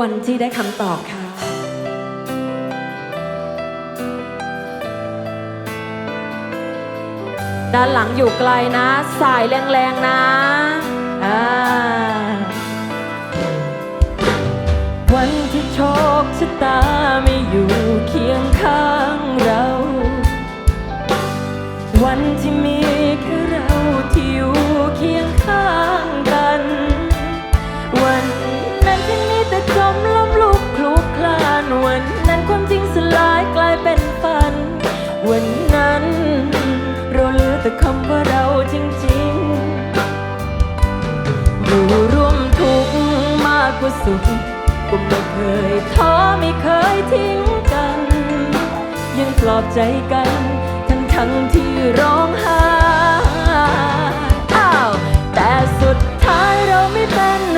วันที่ได้คำตอบค่ะ ด้านหลังอยู่ไกลนะ สายแรงๆนะอ่าวันที่โชคชะตาไม่อยู่เคียงข้างเรา วันที่มี วันนั้นความจริงสลายกลายเป็นฝัน วันนั้น เราเหลือแต่คำว่าเราจริงๆอยู่ร่วมทุกข์มากกว่าสุขก็ไม่เคยท้อไม่เคยทิ้งกัน ยังปลอบใจกัน ทั้งทั้งที่ร้องไห้อ้าวแต่สุดท้ายเราไม่เป็น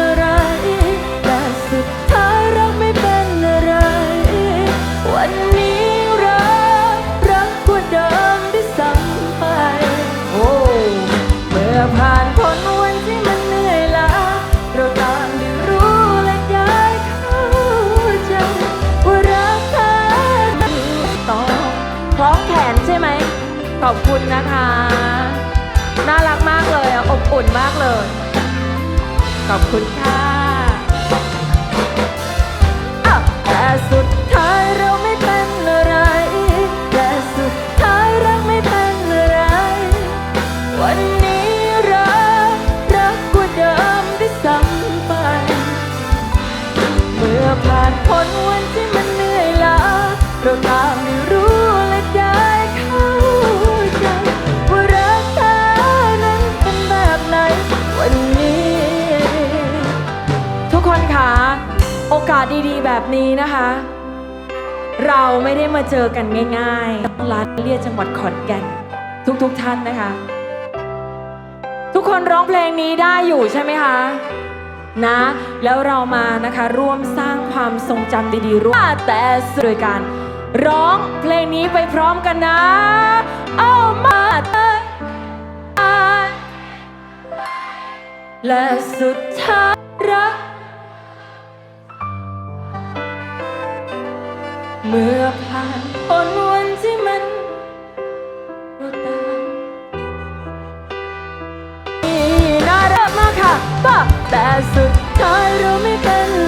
ขอบคุณนะคะ น่ารักมากเลยอะอบอุ่นมากเลย ขอบคุณค่ะอ้าวแต่สุด อกาสดีๆ แบบนี้นะคะ เราไม่ได้มาเจอกันง่ายๆร้านเลียจังหวัดขอนแก่นทุกๆท่านนะคะ ทุกคนร้องเพลงนี้ได้อยู่ใช่ไหมคะนะ แล้วเรามานะคะร่วมสร้างความทรงจำดีๆร่วมแต่โดยการร้องเพลงนี้ไปพร้อมกันนะเอามาเตยและสุดท้ายรัก เมื่อผ่านพ้นวันที่มันเราตามน่ารักมากค่ะ แต่สุดท้ายเราไม่เป็น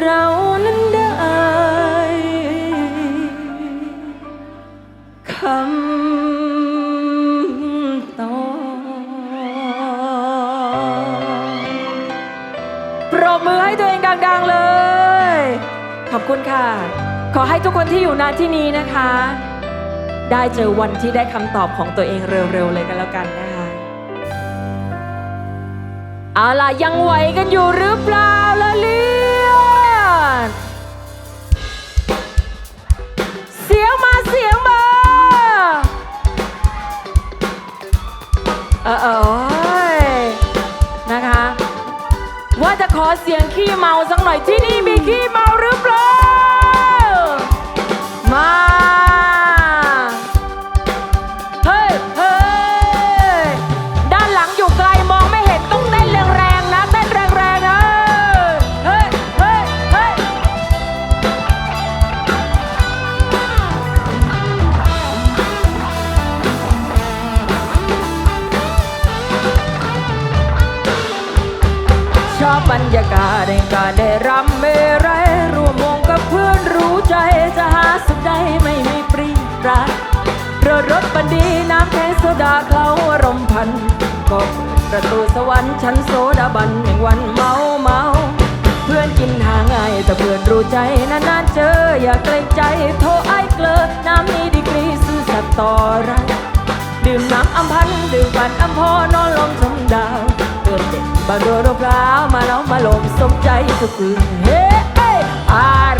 เรานั้นได้คำตอบปรบมือให้ตัวเองดัง ๆเลย ขอบคุณค่ะ ขอให้ทุกคนที่อยู่ณที่นี้นะคะ ได้เจอวันที่ได้คำตอบของตัวเองเร็ว ๆ เลยกันแล้วกันนะคะ เอาล่ะ ยังไหวกันอยู่หรือเปล่า เออเออโอ้ยนะคะ ว่าจะขอเสียงขี้เมาสักหน่อยที่นี่มีขี้เมาหรือเปล่า มา ดีน้ำแท้โซดาเคล้ารมพันกบประตูสวรรค์ชั้นโซดาบันหนึ่งวันเมาเมา เพื่อนกินหาง่ายแต่เพื่อนรู้ใจนานๆเจออย่าเกรงใจโทรไอ้เกลอน้ำมีดีกรีซื่อสัตย์ต่อรักดื่มน้ำอัมพันดื่มปันอัมพอนอนลมชมดาวเติมเด็กบางดวงรพร้ามาแล้วมาลมสมใจสุกคืนเฮ้อาร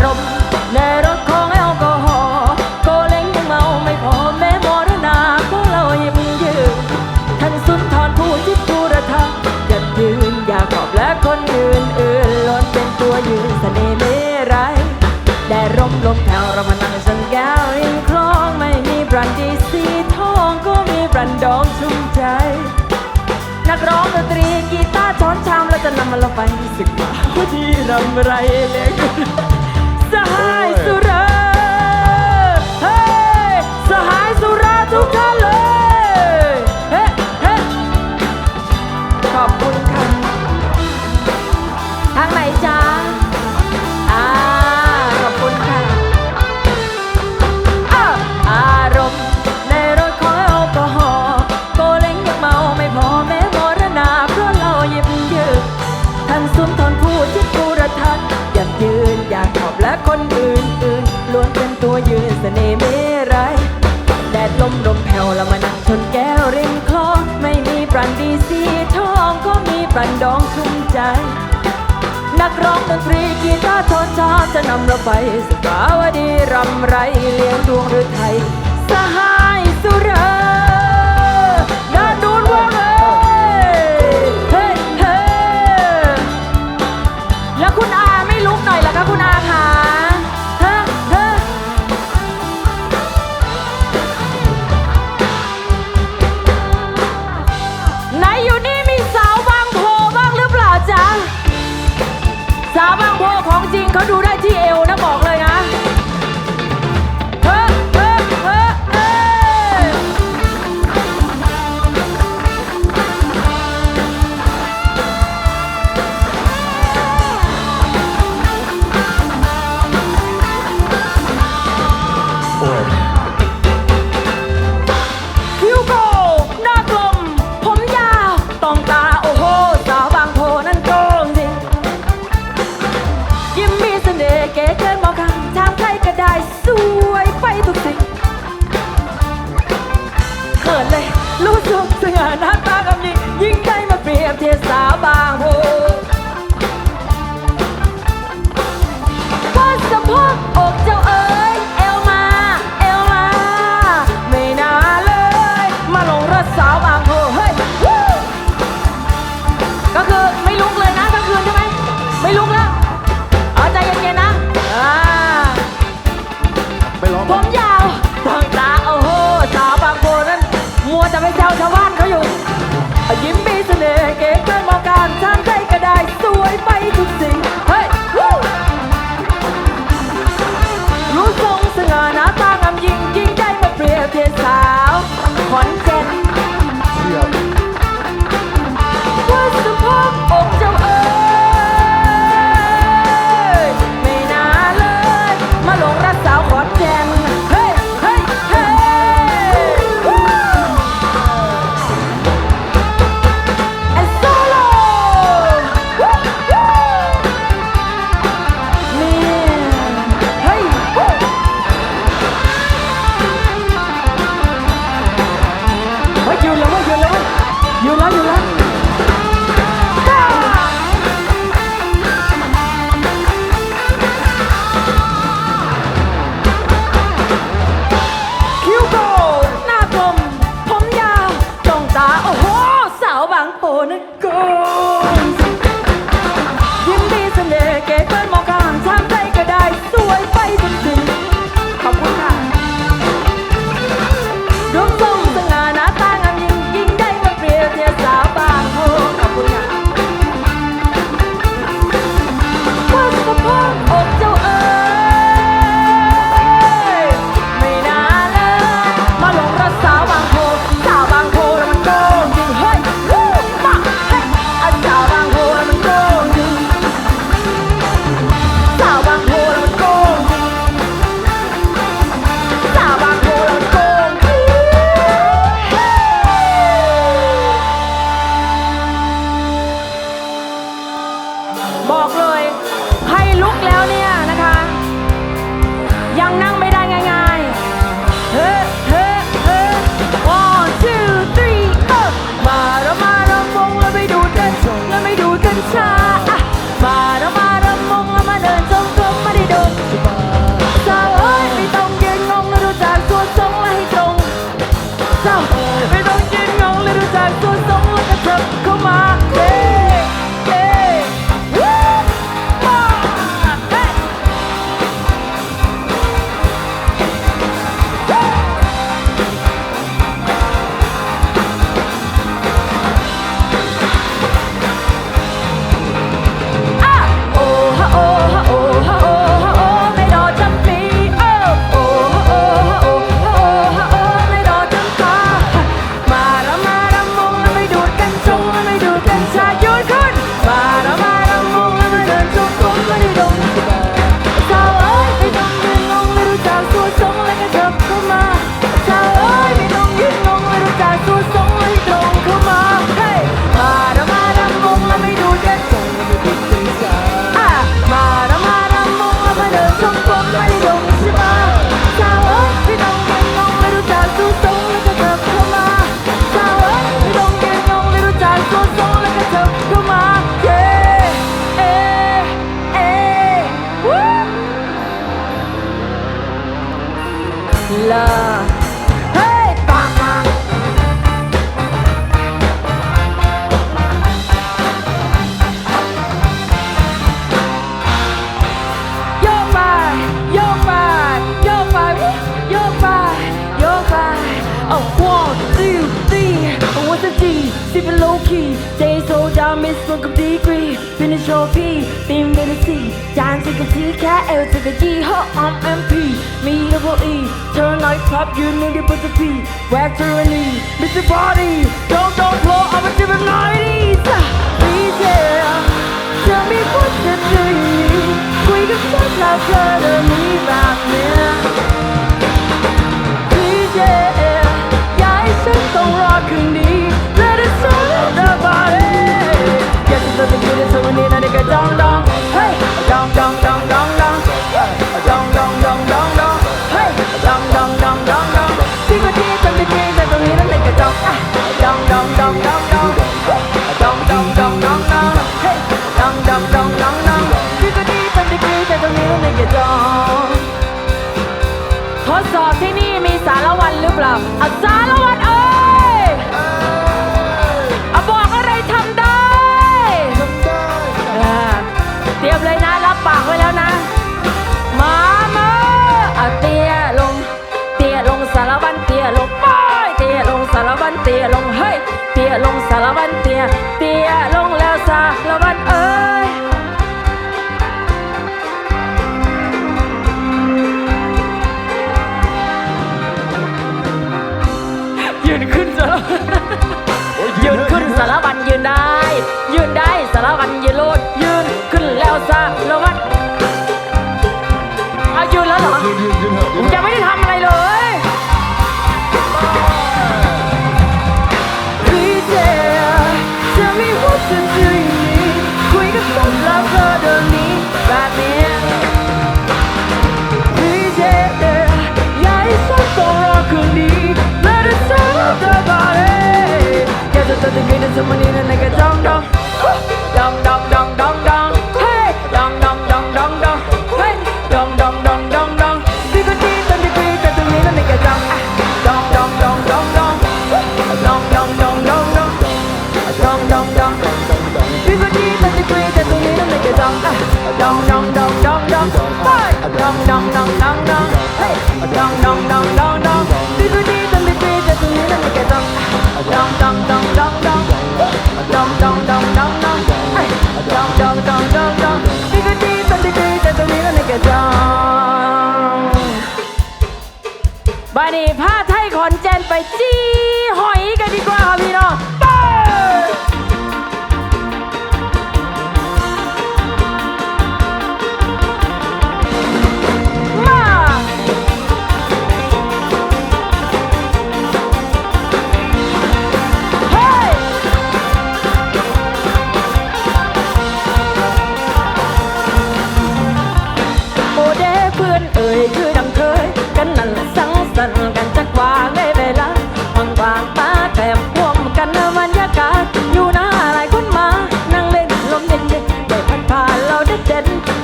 และคนอื่นอื่นล้วนเป็นตัวยืนเสน่ห์ไม่ไรได้ร่มลมแผวเรามานั่งชนแก้วริมคลองไม่มีบรันดีสีทองก็มีบรันดองชุ่มใจ นักร้องดนตรีกีตาร์ช้อนชามเราจะนำมาลงไปสิบว่าที่รำไรเล็ก ตาทอชาจะนำเราไปสกาวดีรำไรเลี้ยงดวงฤทัย บางโพก็ะอกเจ้าเอ๋ยเอวมา เอวมา ไม่น่าเลย มาลงรถสาวบางโพเฮ้ยวู้ก็คือไม่ลุกเลยนะกลางคืนใช่ไหมไม่ลุกแล้วเอาใจเย็นๆนะผมยาวบางตาโอ้โหสาวบางโพนั้นมัวจะไปแซวชาวบ้านเขาอยู่ยิ้ม Infinity จานสิกทีแค่เอลสิกจีห้องอมเอ็มพีมีดับเบิลอีเธอไลท์พับยูนิดิปสตีแวกเทอร์นีมิสเตอร์บอดี้โดนโดนโผล่ออกมาจากไนตี้จ้ะ Please yeah Tell me what to do คุยกับฉันแล้วเธอเดินหนีแบบเนี้ย Please yeah อย่าให้ฉันต้องรอคืนนี้ Let it sound the it Get to the good in and it get down down. Hey, down down down down down. Hey, ผมจะไม่ได้ทำอะไรเลยคุยกับผมแล้เธอเดินนีแบบนี้ Please yeah อย่าให้ฉันต้งรอคืนนี Let us solve the body แค่จะตัดนใจในสมนีนั้นในกระ ผ้าไทยขอนแจนไปจี้หอยกันดีกว่าค่ะพี่น้องไป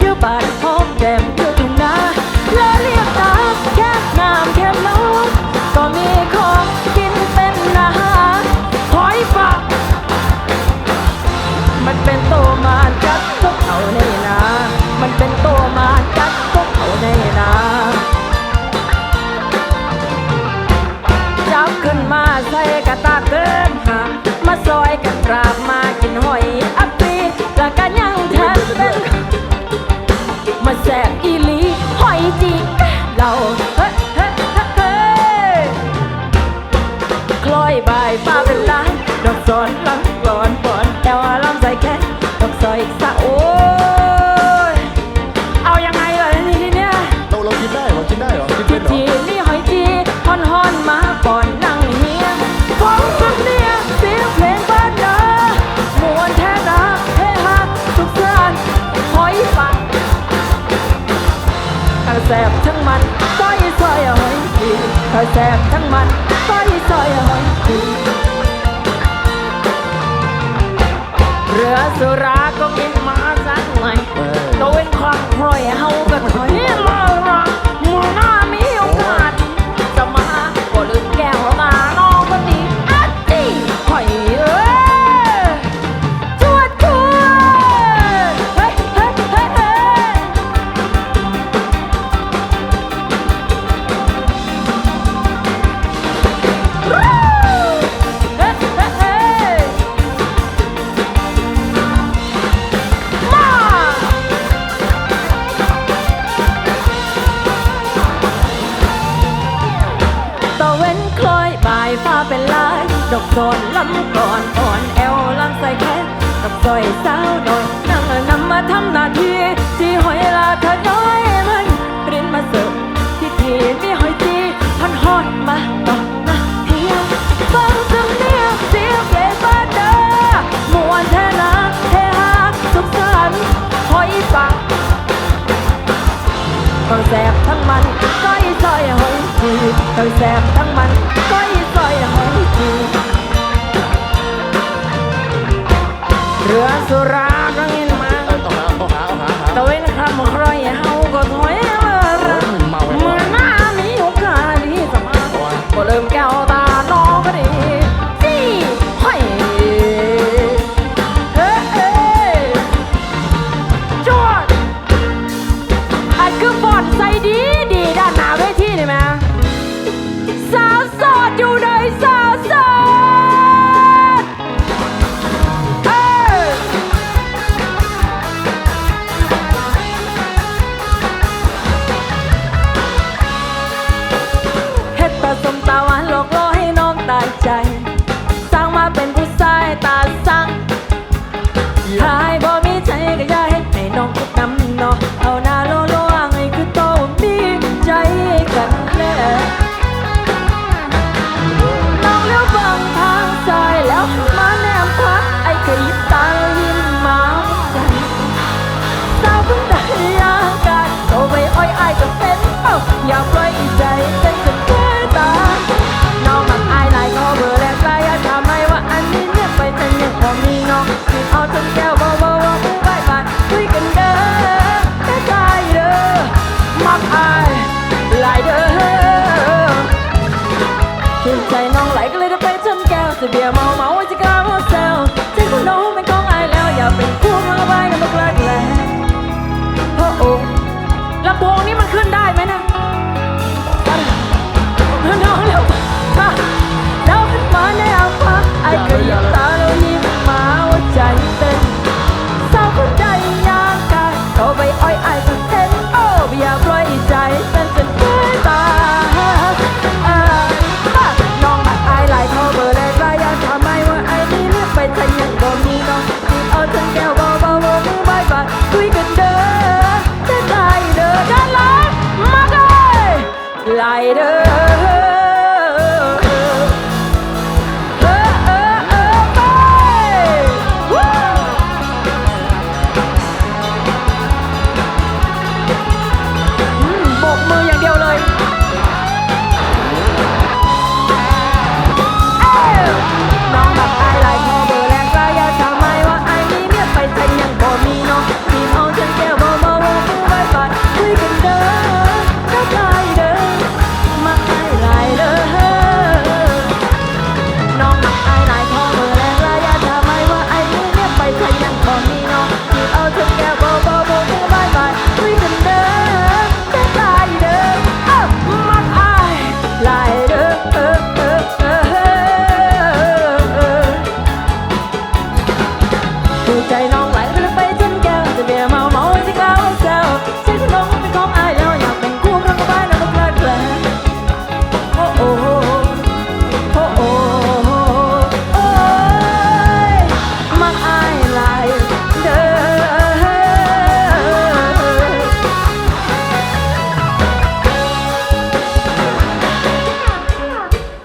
your body, hold them 自家 สบทั้งมันก้อยซอยหอยเรือสุราก็กินมาสักหน่อยตัวเองความพลอยเฮาก็ถอย สาวหน่อยนั่งนำมาทำหน้าที่ที่หอยลาเธอน้อยมันรินมาเสิร์ฟที่ทีมีหอยจีพันหอดมาต่อมาเที่ยวฟังเนียงเสียงเกยาเด้มวนแท้นะเทฮาสุสันต์หอยปักต้องแสบทั้งมันก้อยซอยหอยจีต้องแสบทั้งมันก้อย เรือสุราก็เงินมาเอาหาเอหาเอหาตะเว้นคำบครอยเฮาก็ถอยเมื่อหน้ามีโอกาสที่สมาก็เริ่มแก้วตา ไหมนะน้องเร็วค่ะวขึ้นมาในอาวฟ้าไอ้กระยา Lighter.